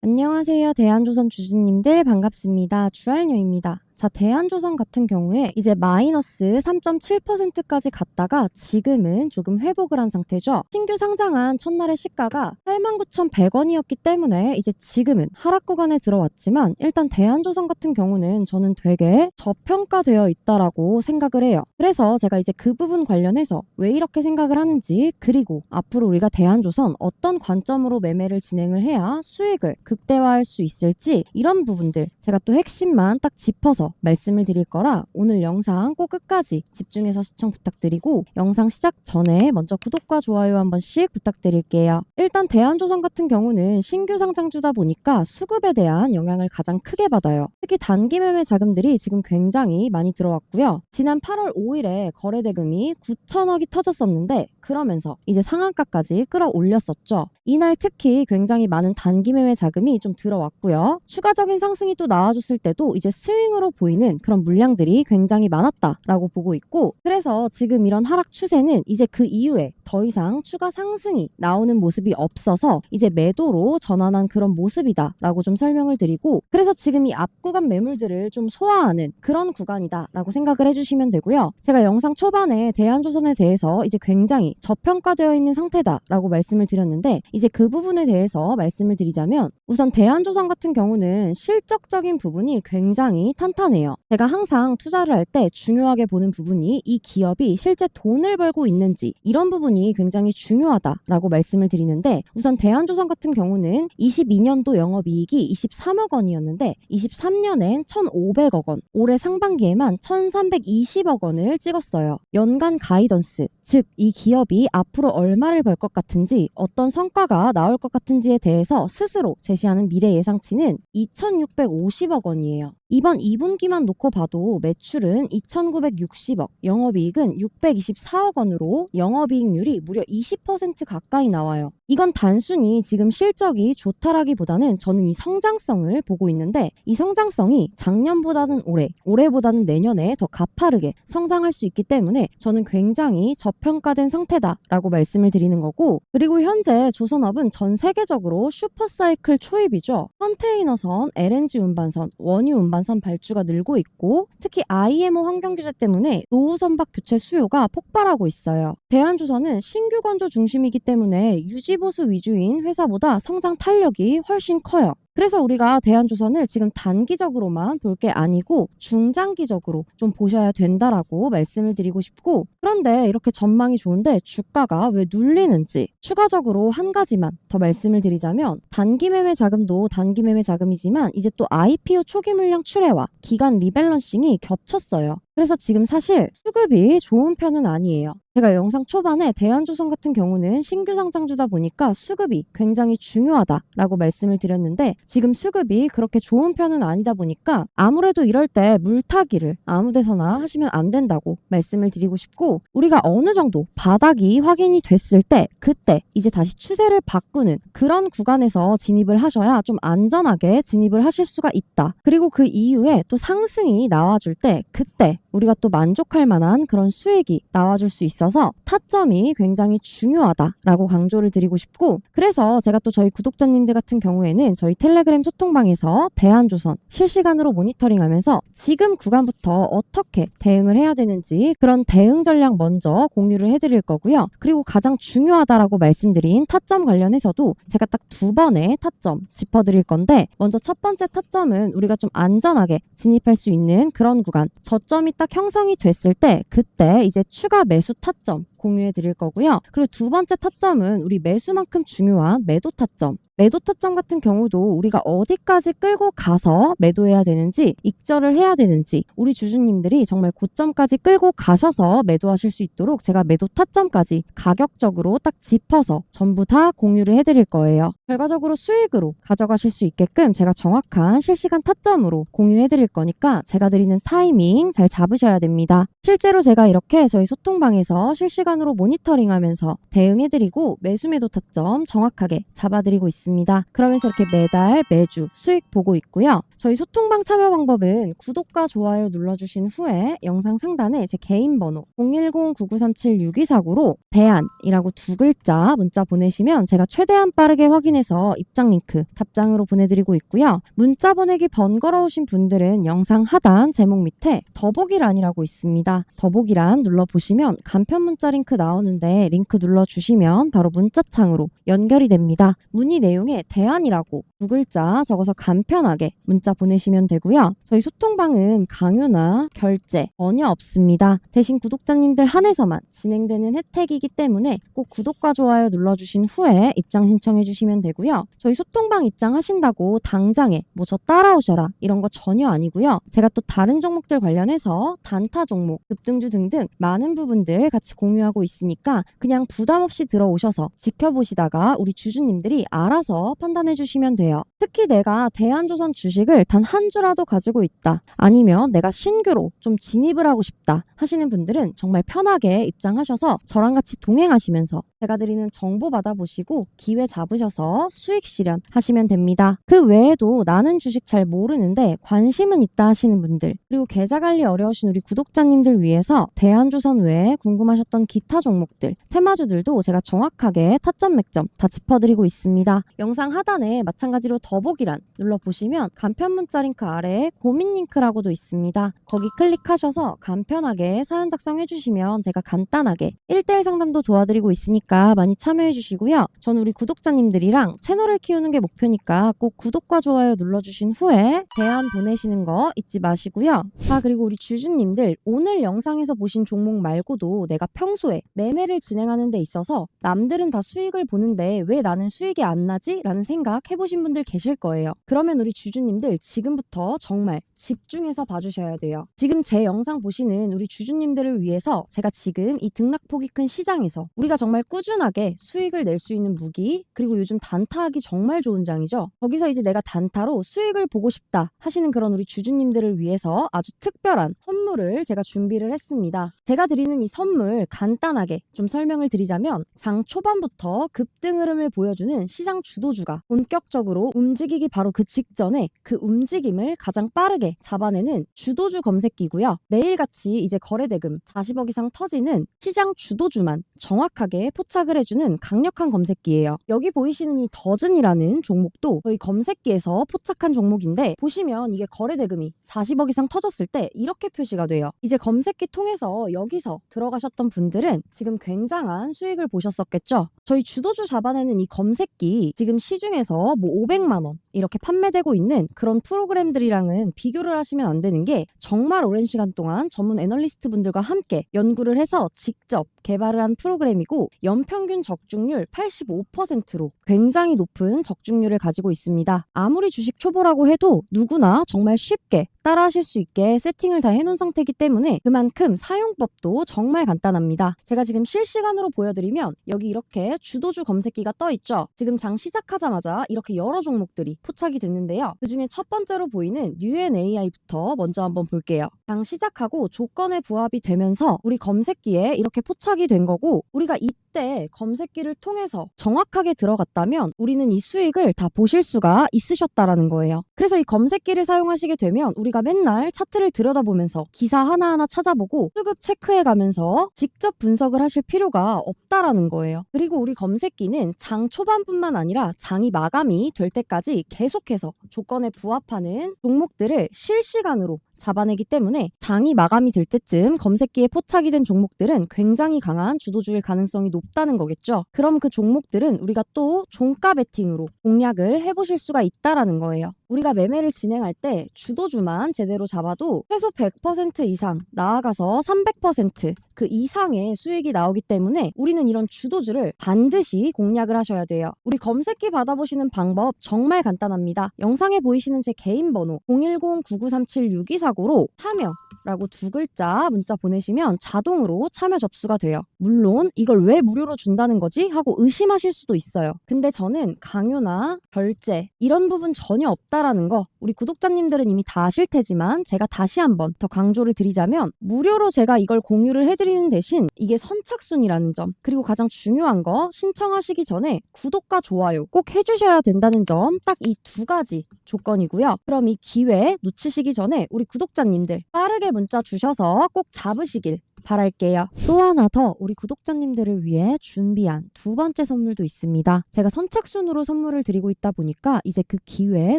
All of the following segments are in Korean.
안녕하세요. 대한조선 주주님들 반갑습니다. 주알녀입니다. 자, 대한조선 같은 경우에 이제 마이너스 3.7%까지 갔다가 지금은 조금 회복을 한 상태죠. 신규 상장한 첫날의 시가가 89,100원이었기 때문에 이제 지금은 하락 구간에 들어왔지만 일단 대한조선 같은 경우는 저는 되게 저평가되어 있다라고 생각을 해요. 그래서 제가 이제 그 부분 관련해서 왜 이렇게 생각을 하는지 그리고 앞으로 우리가 대한조선 어떤 관점으로 매매를 진행을 해야 수익을 극대화할 수 있을지 이런 부분들 제가 또 핵심만 딱 짚어서 말씀을 드릴 거라 오늘 영상 꼭 끝까지 집중해서 시청 부탁드리고 영상 시작 전에 먼저 구독과 좋아요 한 번씩 부탁드릴게요. 일단 대한조선 같은 경우는 신규 상장주다 보니까 수급에 대한 영향을 가장 크게 받아요. 특히 단기 매매 자금들이 지금 굉장히 많이 들어왔고요. 지난 8월 5일에 거래 대금이 9천억이 터졌었는데 그러면서 이제 상한가까지 끌어올렸었죠. 이날 특히 굉장히 많은 단기 매매 자금이 좀 들어왔고요. 추가적인 상승이 또 나와줬을 때도 이제 스윙으로 보이는 그런 물량들이 굉장히 많았다라고 보고 있고 그래서 지금 이런 하락 추세는 이제 그 이후에 더 이상 추가 상승이 나오는 모습이 없어서 이제 매도로 전환한 그런 모습이다라고 좀 설명을 드리고 그래서 지금 이 앞 구간 매물들을 좀 소화하는 그런 구간이다라고 생각을 해주시면 되고요. 제가 영상 초반에 대한조선에 대해서 이제 굉장히 저평가되어 있는 상태다라고 말씀을 드렸는데 이제 그 부분에 대해서 말씀을 드리자면 우선 대한조선 같은 경우는 실적적인 부분이 굉장히 탄탄 해요. 제가 항상 투자를 할 때 중요하게 보는 부분이 이 기업이 실제 돈을 벌고 있는지 이런 부분이 굉장히 중요하다라고 말씀을 드리는데 우선 대한조선 같은 경우는 22년도 영업이익이 23억 원이었는데 23년엔 1,500억 원, 올해 상반기에만 1,320억 원을 찍었어요. 연간 가이던스, 즉 이 기업이 앞으로 얼마를 벌 것 같은지 어떤 성과가 나올 것 같은지에 대해서 스스로 제시하는 미래 예상치는 2,650억 원이에요. 이번 2분기만 놓고 봐도 매출은 2,960억, 영업이익은 624억 원으로 영업이익률이 무려 20% 가까이 나와요. 이건 단순히 지금 실적이 좋다라기보다는 저는 이 성장성을 보고 있는데 이 성장성이 작년보다는 올해, 올해보다는 내년에 더 가파르게 성장할 수 있기 때문에 저는 굉장히 저평가된 상태다라고 말씀을 드리는 거고 그리고 현재 조선업은 전 세계적으로 슈퍼사이클 초입이죠. 컨테이너선, LNG 운반선, 원유 운반선 발주가 늘고 있고 특히 IMO 환경 규제 때문에 노후 선박 교체 수요가 폭발하고 있어요. 대한조선은 신규 건조 중심이기 때문에 유지 보수 위주인 회사보다 성장 탄력이 훨씬 커요. 그래서 우리가 대한조선을 지금 단기적으로만 볼 게 아니고 중장기적으로 좀 보셔야 된다라고 말씀을 드리고 싶고 그런데 이렇게 전망이 좋은데 주가가 왜 눌리는지 추가적으로 한 가지만 더 말씀을 드리자면 단기 매매 자금도 단기 매매 자금이지만 이제 또 IPO 초기 물량 출회와 기간 리밸런싱이 겹쳤어요. 그래서 지금 사실 수급이 좋은 편은 아니에요. 제가 영상 초반에 대한조선 같은 경우는 신규 상장주다 보니까 수급이 굉장히 중요하다라고 말씀을 드렸는데 지금 수급이 그렇게 좋은 편은 아니다 보니까 아무래도 이럴 때 물타기를 아무 데서나 하시면 안 된다고 말씀을 드리고 싶고 우리가 어느 정도 바닥이 확인이 됐을 때 그때 이제 다시 추세를 바꾸는 그런 구간에서 진입을 하셔야 좀 안전하게 진입을 하실 수가 있다. 그리고 그 이후에 또 상승이 나와줄 때 그때 우리가 또 만족할 만한 그런 수익이 나와줄 수 있어서 타점이 굉장히 중요하다라고 강조를 드리고 싶고 그래서 제가 또 저희 구독자님들 같은 경우에는 저희 텔레그램 소통방에서 대한조선 실시간으로 모니터링하면서 지금 구간부터 어떻게 대응을 해야 되는지 그런 대응 전략 먼저 공유를 해드릴 거고요. 그리고 가장 중요하다라고 말씀드린 타점 관련해서도 제가 딱 두 번의 타점 짚어드릴 건데 먼저 첫 번째 타점은 우리가 좀 안전하게 진입할 수 있는 그런 구간 저점이 딱 형성이 됐을 때 그때 이제 추가 매수 타점 走 공유해 드릴 거고요. 그리고 두 번째 타점은 우리 매수만큼 중요한 매도 타점. 매도 타점 같은 경우도 우리가 어디까지 끌고 가서 매도해야 되는지 익절을 해야 되는지 우리 주주님들이 정말 고점까지 끌고 가셔서 매도하실 수 있도록 제가 매도 타점까지 가격적으로 딱 짚어서 전부 다 공유를 해드릴 거예요. 결과적으로 수익으로 가져가실 수 있게끔 제가 정확한 실시간 타점으로 공유해드릴 거니까 제가 드리는 타이밍 잘 잡으셔야 됩니다. 실제로 제가 이렇게 저희 소통방에서 실시간 실시간으로 모니터링하면서 대응해드리고 매수매도 타점 정확하게 잡아드리고 있습니다. 그러면서 이렇게 매달 매주 수익 보고 있고요. 저희 소통방 참여 방법은 구독과 좋아요 눌러주신 후에 영상 상단에 제 개인 번호 010-9937-6249로 대안이라고 두 글자 문자 보내시면 제가 최대한 빠르게 확인해서 입장 링크 답장으로 보내드리고 있고요. 문자 보내기 번거로우신 분들은 영상 하단 제목 밑에 더보기란이라고 있습니다. 더보기란 눌러보시면 간편 문자 링크 나오는데 링크 눌러주시면 바로 문자창으로 연결이 됩니다. 문의 내용에 대안이라고 두 글자 적어서 간편하게 문자 보내시면 되고요. 저희 소통방은 강요나 결제 전혀 없습니다. 대신 구독자님들 한해서만 진행되는 혜택이기 때문에 꼭 구독과 좋아요 눌러주신 후에 입장 신청해 주시면 되고요. 저희 소통방 입장하신다고 당장에 뭐 저 따라오셔라 이런 거 전혀 아니고요. 제가 또 다른 종목들 관련해서 단타 종목, 급등주 등등 많은 부분들 같이 공유 하고 있으니까 그냥 부담 없이 들어오셔서 지켜보시다가 우리 주주님들이 알아서 판단해 주시면 돼요. 특히 내가 대한조선 주식을 단 한 주라도 가지고 있다. 아니면 내가 신규로 좀 진입을 하고 싶다 하시는 분들은 정말 편하게 입장하셔서 저랑 같이 동행하시면서 제가 드리는 정보 받아보시고 기회 잡으셔서 수익 실현 하시면 됩니다. 그 외에도 나는 주식 잘 모르는데 관심은 있다 하시는 분들 그리고 계좌 관리 어려우신 우리 구독자님들 위해서 대한조선 외에 궁금하셨던 기타 종목들 테마주들도 제가 정확하게 타점 맥점 다 짚어드리고 있습니다. 영상 하단에 마찬가지로 더보기란 눌러보시면 간편 문자 링크 아래에 고민 링크라고도 있습니다. 거기 클릭하셔서 간편하게 사연 작성해 주시면 제가 간단하게 1대1 상담도 도와드리고 있으니까 많이 참여해 주시고요. 저는 우리 구독자님들이랑 채널을 키우는 게 목표니까 꼭 구독과 좋아요 눌러주신 후에 대안 보내시는 거 잊지 마시고요. 아 그리고 우리 주주님들 오늘 영상에서 보신 종목 말고도 내가 평소에 매매를 진행하는 데 있어서 남들은 다 수익을 보는데 왜 나는 수익이 안 나지? 라는 생각 해보신 분들 계실 거예요. 그러면 우리 주주님들 지금부터 정말 집중해서 봐주셔야 돼요. 지금 제 영상 보시는 우리 주주님들을 위해서 제가 지금 이 등락폭이 큰 시장에서 우리가 정말 꾸 준하게 수익을 낼 수 있는 무기 그리고 요즘 단타하기 정말 좋은 장이죠. 거기서 이제 내가 단타로 수익을 보고 싶다 하시는 그런 우리 주주님들을 위해서 아주 특별한 선물을 제가 준비를 했습니다. 제가 드리는 이 선물 간단하게 좀 설명을 드리자면 장 초반부터 급등 흐름을 보여주는 시장 주도주가 본격적으로 움직이기 바로 그 직전에 그 움직임을 가장 빠르게 잡아내는 주도주 검색기고요. 매일같이 이제 거래대금 40억 이상 터지는 시장 주도주만 정확하게 포 착을 해주는 강력한 검색기예요. 여기 보이시는 이 더즌이라는 종목도 저희 검색기에서 포착한 종목인데 보시면 이게 거래 대금이 40억 이상 터졌을 때 이렇게 표시가 돼요. 이제 검색기 통해서 여기서 들어가셨던 분들은 지금 굉장한 수익을 보셨었겠죠. 저희 주도주 잡아내는 이 검색기 지금 시중에서 뭐 500만 원 이렇게 판매되고 있는 그런 프로그램들이랑은 비교를 하시면 안 되는 게 정말 오랜 시간 동안 전문 애널리스트 분들과 함께 연구를 해서 직접 개발을 한 프로그램이고 연 평균 적중률 85%로 굉장히 높은 적중률을 가지고 있습니다. 아무리 주식 초보라고 해도 누구나 정말 쉽게 따라하실 수 있게 세팅을 다 해놓은 상태이기 때문에 그만큼 사용법도 정말 간단합니다. 제가 지금 실시간으로 보여드리면 여기 이렇게 주도주 검색기가 떠 있죠. 지금 장 시작하자마자 이렇게 여러 종목들이 포착이 됐는데요. 그 중에 첫 번째로 보이는 UNAI부터 먼저 한번 볼게요. 장 시작하고 조건에 부합이 되면서 우리 검색기에 이렇게 포착이 된 거고 우리가 이 때 검색기를 통해서 정확하게 들어갔다면 우리는 이 수익을 다 보실 수가 있으셨다라는 거예요. 그래서 이 검색기를 사용하시게 되면 우리가 맨날 차트를 들여다보면서 기사 하나하나 찾아보고 수급 체크해 가면서 직접 분석을 하실 필요가 없다라는 거예요. 그리고 우리 검색기는 장 초반뿐만 아니라 장이 마감이 될 때까지 계속해서 조건에 부합하는 종목들을 실시간으로 잡아내기 때문에 장이 마감이 될 때쯤 검색기에 포착이 된 종목들은 굉장히 강한 주도주일 가능성이 높다는 거겠죠. 그럼 그 종목들은 우리가 또 종가 베팅으로 공략을 해보실 수가 있다라는 거예요. 우리가 매매를 진행할 때 주도주만 제대로 잡아도 최소 100% 이상 나아가서 300%그 이상의 수익이 나오기 때문에 우리는 이런 주도주를 반드시 공략을 하셔야 돼요. 우리 검색기 받아보시는 방법 정말 간단합니다. 영상에 보이시는 제 개인 번호 010-9937-6249로 참여 라고 두 글자 문자 보내시면 자동으로 참여 접수가 돼요. 물론 이걸 왜 무료로 준다는 거지? 하고 의심하실 수도 있어요. 근데 저는 강요나 결제 이런 부분 전혀 없다 라는 거 우리 구독자님들은 이미 다 아실 테지만 제가 다시 한번 더 강조를 드리자면 무료로 제가 이걸 공유를 해드릴 말씀드리는 대신 이게 선착순이라는 점, 그리고 가장 중요한 거 신청하시기 전에 구독과 좋아요 꼭 해주셔야 된다는 점 딱 이 두 가지 조건이고요. 그럼 이 기회 놓치시기 전에 우리 구독자님들 빠르게 문자 주셔서 꼭 잡으시길 바랄게요. 또 하나 더 우리 구독자님들을 위해 준비한 두 번째 선물도 있습니다. 제가 선착순으로 선물을 드리고 있다 보니까 이제 그 기회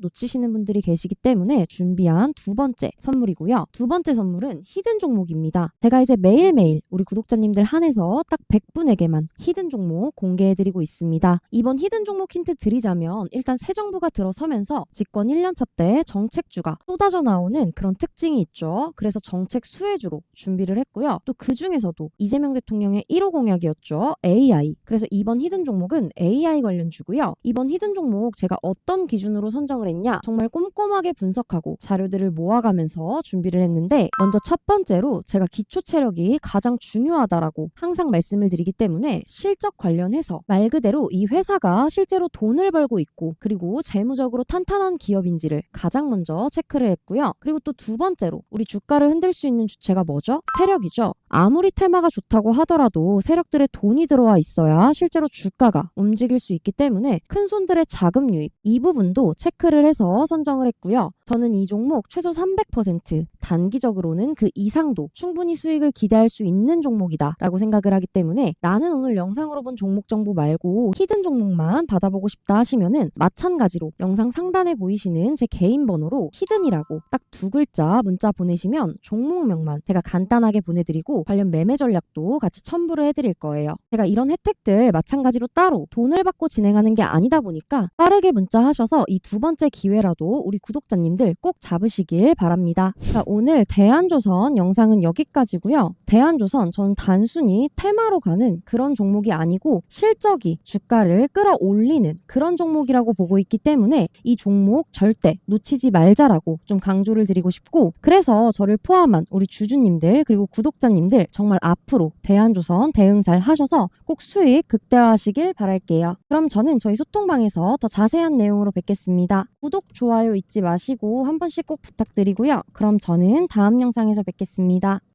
놓치시는 분들이 계시기 때문에 준비한 두 번째 선물이고요. 두 번째 선물은 히든 종목입니다. 제가 이제 매일매일 우리 구독자님들 한해서 딱 100분에게만 히든 종목 공개해드리고 있습니다. 이번 히든 종목 힌트 드리자면 일단 새 정부가 들어서면서 집권 1년차 때 정책주가 쏟아져 나오는 그런 특징이 있죠. 그래서 정책 수혜주로 준비를 했고요. 또 그 중에서도 이재명 대통령의 1호 공약이었죠. AI. 그래서 이번 히든 종목은 AI 관련 주고요. 이번 히든 종목 제가 어떤 기준으로 선정을 했냐? 정말 꼼꼼하게 분석하고 자료들을 모아가면서 준비를 했는데 먼저 첫 번째로 제가 기초 체력이 가장 중요하다라고 항상 말씀을 드리기 때문에 실적 관련해서 말 그대로 이 회사가 실제로 돈을 벌고 있고 그리고 재무적으로 탄탄한 기업인지를 가장 먼저 체크를 했고요. 그리고 또 두 번째로 우리 주가를 흔들 수 있는 주체가 뭐죠? 세력이죠. 아무리 테마가 좋다고 하더라도 세력들의 돈이 들어와 있어야 실제로 주가가 움직일 수 있기 때문에 큰 손들의 자금 유입 이 부분도 체크를 해서 선정을 했고요. 저는 이 종목 최소 300% 단기적으로는 그 이상도 충분히 수익을 기대할 수 있는 종목이다라고 생각을 하기 때문에 나는 오늘 영상으로 본 종목 정보 말고 히든 종목만 받아보고 싶다 하시면은 마찬가지로 영상 상단에 보이시는 제 개인 번호로 히든이라고 딱 두 글자 문자 보내시면 종목명만 제가 간단하게 보내드리고 관련 매매 전략도 같이 첨부를 해드릴 거예요. 제가 이런 혜택들 마찬가지로 따로 돈을 받고 진행하는 게 아니다 보니까 빠르게 문자하셔서 이 두 번째 기회라도 우리 구독자님들 꼭 잡으시길 바랍니다. 자, 오늘 대한조선 영상은 여기까지고요. 대한조선 전 단순히 테마로 가는 그런 종목이 아니고 실적이 주가를 끌어올리는 그런 종목이라고 보고 있기 때문에 이 종목 절대 놓치지 말자라고 좀 강조를 드리고 싶고 그래서 저를 포함한 우리 주주님들 그리고 구독자님 들 정말 앞으로 대한조선 대응 잘 하셔서 꼭 수익 극대화하시길 바랄게요. 그럼 저는 저희 소통방에서 더 자세한 내용으로 뵙겠습니다. 구독, 좋아요 잊지 마시고 한 번씩 꼭 부탁드리고요. 그럼 저는 다음 영상에서 뵙겠습니다.